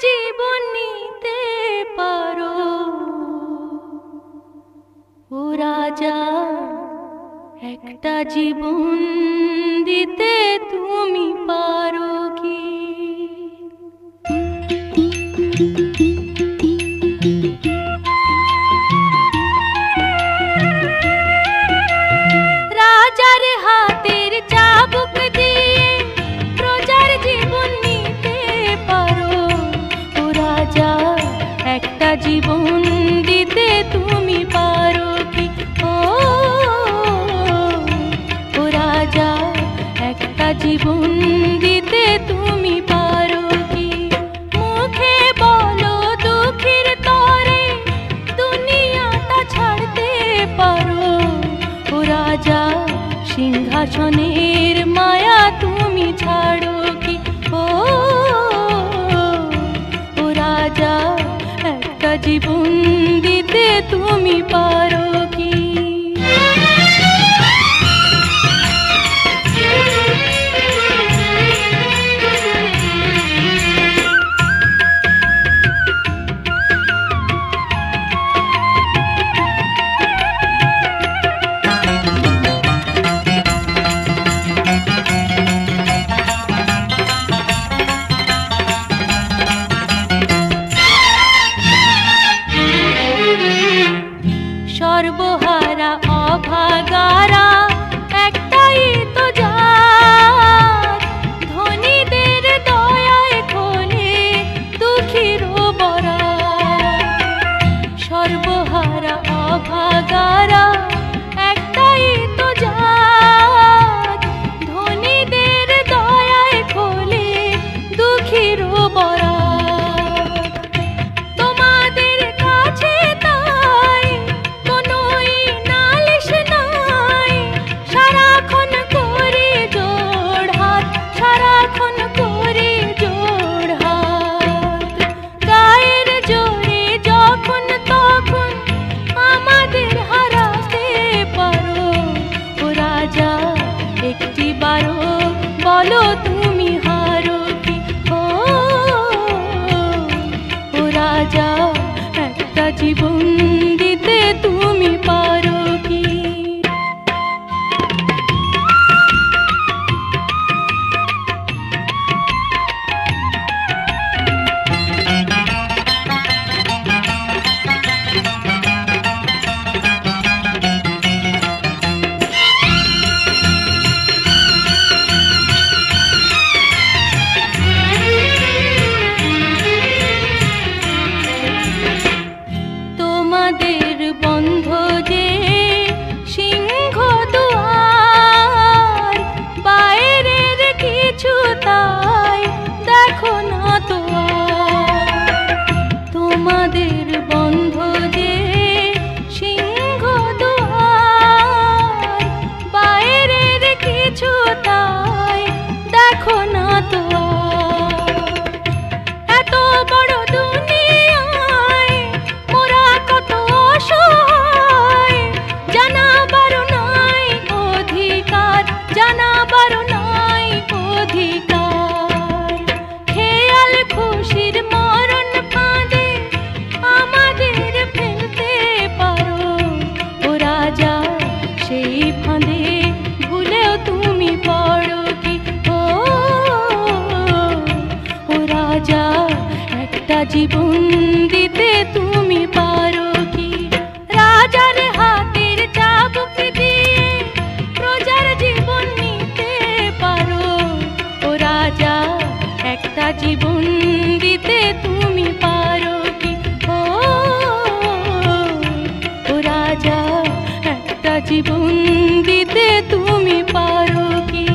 জীবন নিতে পারো। ও রাজা একটা জীবন দিতে তুমি পারো। জীবন দিতে তুমি পারো কি ও রাজা একটা জীবন বলো তুমি হারতি ও রাজা একটা জীবন রাজা, একটা জীবন দিতে তুমি পারো কি? ও রাজা, একটা জীবন দিতে তুমি পারো কি?